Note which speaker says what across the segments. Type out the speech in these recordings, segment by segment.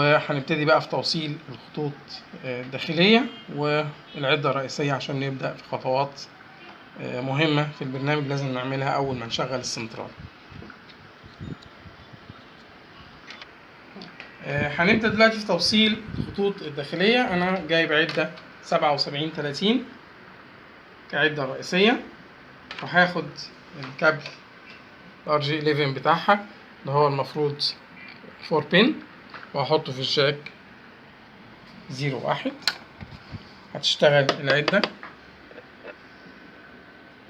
Speaker 1: وهنبتدي بقى في توصيل الخطوط آه، الداخلية والعدة الرئيسية عشان نبدأ في خطوات آه، مهمة في البرنامج لازم نعملها أول ما نشغل السنترال. آه، هنبدأ دلوقتي في توصيل الخطوط الداخلية. أنا جايب عدة سبعة وسبعين تلاتين كعدة رئيسية. وهاخد الكابل ار جي 11 بتاعها اللي هو المفروض 4 بين وهحطه في الجاك زيرو واحد. هتشتغل العدة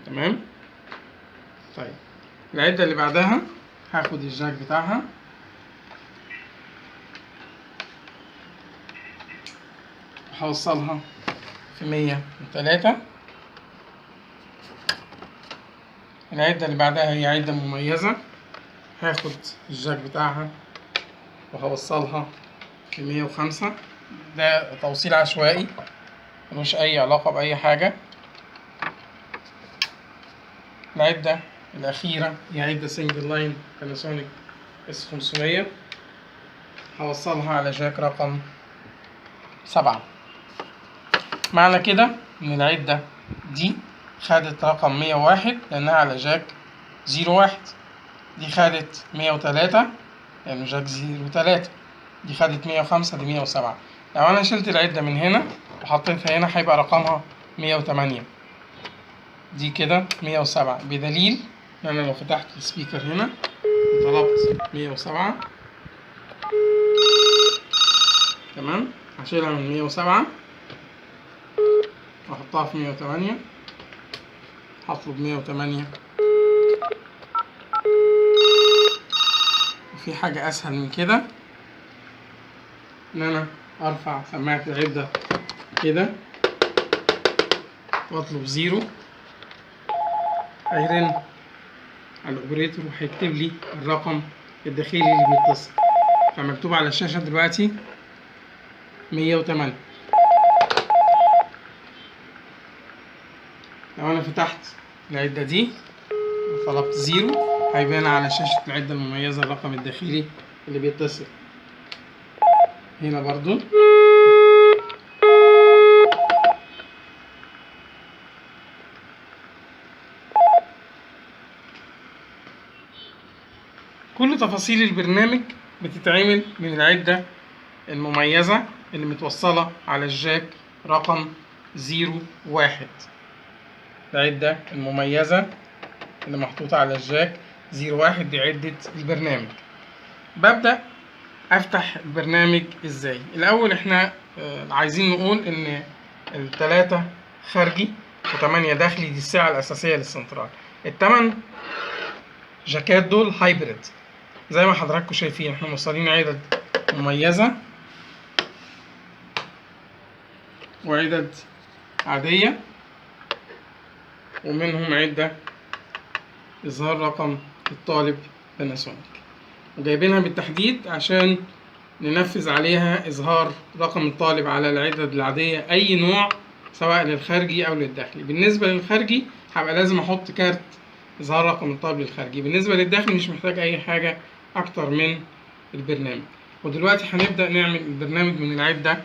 Speaker 1: تمام؟ طيب. العدة اللي بعدها هاخد الجاك بتاعها. وهوصلها في مية وتلاتة. العدة اللي بعدها هي عدة مميزة. هاخد الجاك بتاعها. وهوصلها في مية وخمسة. ده توصيل عشوائي ملوش أي علاقة بأي حاجة. العدة الأخيرة هي عدة سنجل لاين باناسونيك اس خمسمية. هوصلها على جاك رقم سبعة. معنى كده إن العدة دي خدت رقم مية واحد لأنها على جاك زيرو واحد. دي خدت مية وتلاتة. لأنه جاك زيرو تلاتة دي خدت مية وخمسة دي مية وسبعة. لو أنا شلت العدة من هنا وحطيتها هنا هيبقى رقمها مية وتمانية. دي كده مية وسبعة. بدليل إن أنا لو فتحت السبيكر هنا وطلبت مية وسبعة. تمام؟ هشيلها من مية وسبعة. وأحطها في مية وتمانية. هطلب مية وتمانية. وفي حاجة أسهل من كده. إن أنا أرفع سماعة العدة كده وأطلب زيرو. هيرن الأوبريتور وهيكتب لي الرقم الداخلي اللي بيتصل فمكتوب على الشاشة دلوقتي مية وتمانية. لو أنا فتحت العدة دي وطلبت زيرو هيبان على شاشة العدة المميزة الرقم الداخلي اللي بيتصل. هنا برضو. كل تفاصيل البرنامج بتتعمل من العدة المميزة اللي متوصلة على الجاك رقم زيرو واحد. العدة المميزة اللي محطوطة على الجاك زيرو واحد دي عدة البرنامج. ببدأ أفتح البرنامج إزاي؟ الأول إحنا آه، عايزين نقول إن التلاتة خارجي وتمانية داخلي دي السعة الأساسية للسنترال. التمن جاكات دول هايبريد. زي ما حضراتكم شايفين إحنا موصلين عدد مميزة وعدد عادية ومنهم عدة إظهار رقم الطالب باناسونيك وجايبينها بالتحديد عشان ننفذ عليها إظهار رقم الطالب على العدد العادية أي نوع سواء للخارجي أو للداخلي. بالنسبة للخارجي هبقى لازم أحط كارت إظهار رقم الطالب للخارجي. بالنسبة للداخلي مش محتاج أي حاجة أكتر من البرنامج. ودلوقتي هنبدأ نعمل البرنامج من العدة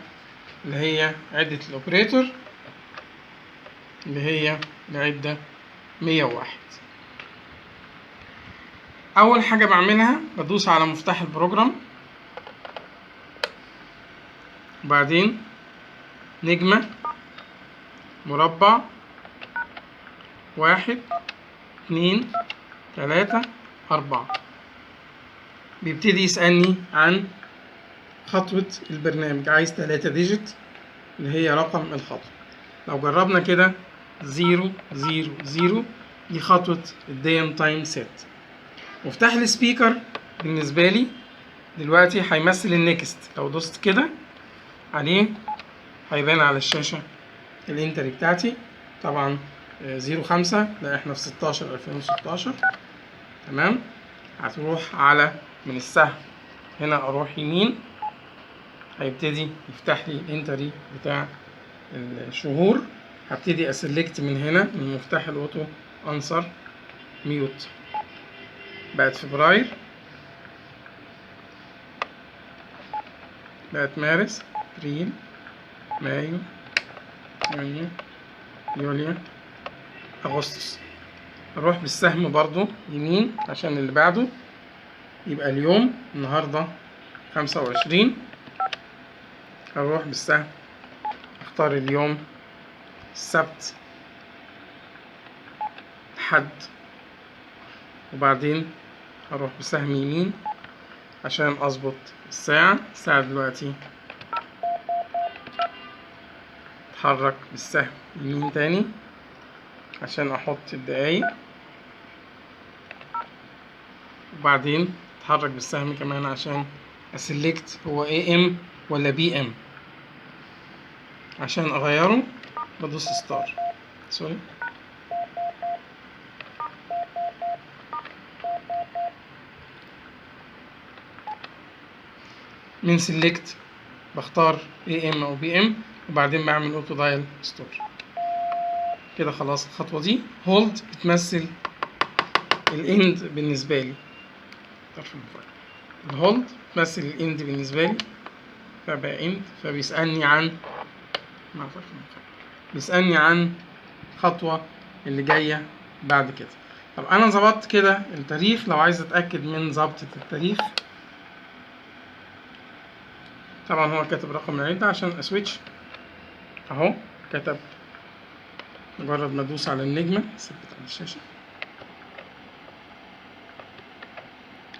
Speaker 1: اللي هي عدة الأوبريتور اللي هي العدة مية وواحد. أول حاجة بعملها بدوس على مفتاح البروجرام. وبعدين نجمة مربع واحد اتنين تلاتة أربعة. بيبتدي يسألني عن خطوة البرنامج. عايز تلاتة ديجيت اللي هي رقم الخطوة. لو جربنا كده زيرو زيرو زيرو دي خطوة الديم تايم سيت. مفتاح السبيكر بالنسبة لي دلوقتي هيمثل النكست لو دوست كده عليه هيبان على الشاشة الإنتري بتاعتي. طبعا زيرو خمسة لا إحنا في ستاشر ألفين وستاشر. تمام؟ هتروح على من السهم. هنا أروح يمين هيبتدي يفتح لي الإنتري بتاع الشهور. هبتدي أسلكت من هنا من مفتاح الأوتو انسر ميوت. بقت فبراير. بقت مارس ابريل مايو يونيو يوليو أغسطس. أروح بالسهم برضو يمين عشان اللي بعده. يبقى اليوم النهاردة خمسة وعشرين. أروح بالسهم. أختار اليوم. السبت. حد وبعدين هروح بسهم يمين عشان أظبط الساعة. الساعة دلوقتي أتحرك بالسهم يمين تاني عشان أحط الدقايق. وبعدين أتحرك بالسهم كمان عشان اسلكت هو اي ام ولا بي ام عشان أغيره بدوس ستار. سوري. من سيلكت بختار اي ام أو بي ام وبعدين بعمل اوتو دايل ستور كده خلاص الخطوة دي. هولد بتمثل الاند بالنسبة لي. طرف الهولد بتمثل الاند بالنسبة لي. فبقى اند فبيسألني عن بيسألني عن الخطوه اللي جاية بعد كده. طب أنا ظبطت كده التاريخ لو عايز أتأكد من ظبطة التاريخ طبعا هو كاتب رقم العدة عشان اسويتش أهو كتب مجرد ما ادوس على النجمة ثبت على الشاشة.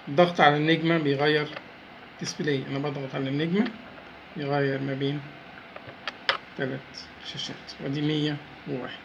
Speaker 1: الضغط على النجمة بيغير ديسبلاي أنا بضغط على النجمة يغير ما بين ثلاث شاشات ودي مية وواحد.